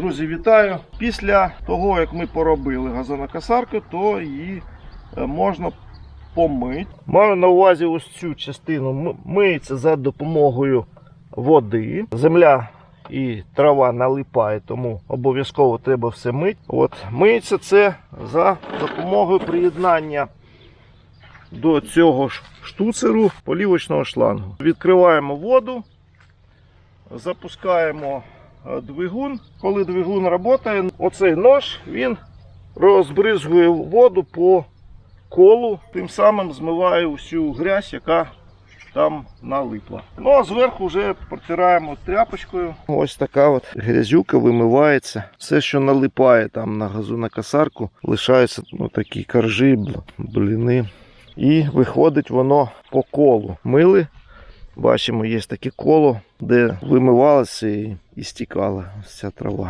Друзі, вітаю! Після того, як ми поробили газонокосарку, то її е, можна помити. Маю на увазі ось цю частину. Миється за допомогою води. Земля і трава налипає, тому обов'язково треба все мити. От, миється це за допомогою приєднання до цього штуцеру полівочного шлангу. Відкриваємо воду, запускаємо двигун. Коли двигун працює, оцей нож він розбризгує воду по колу, тим самим змиває усю грязь, яка там налипла. Ну а зверху вже протираємо тряпочкою. Ось така от грязюка вимивається. Все, що налипає там на газонокосарку, лишаються ну, такі коржі, бл- бліни. І виходить воно по колу. Мили. Бачимо, є таке коло, де вимивалася і, стікала ця трава.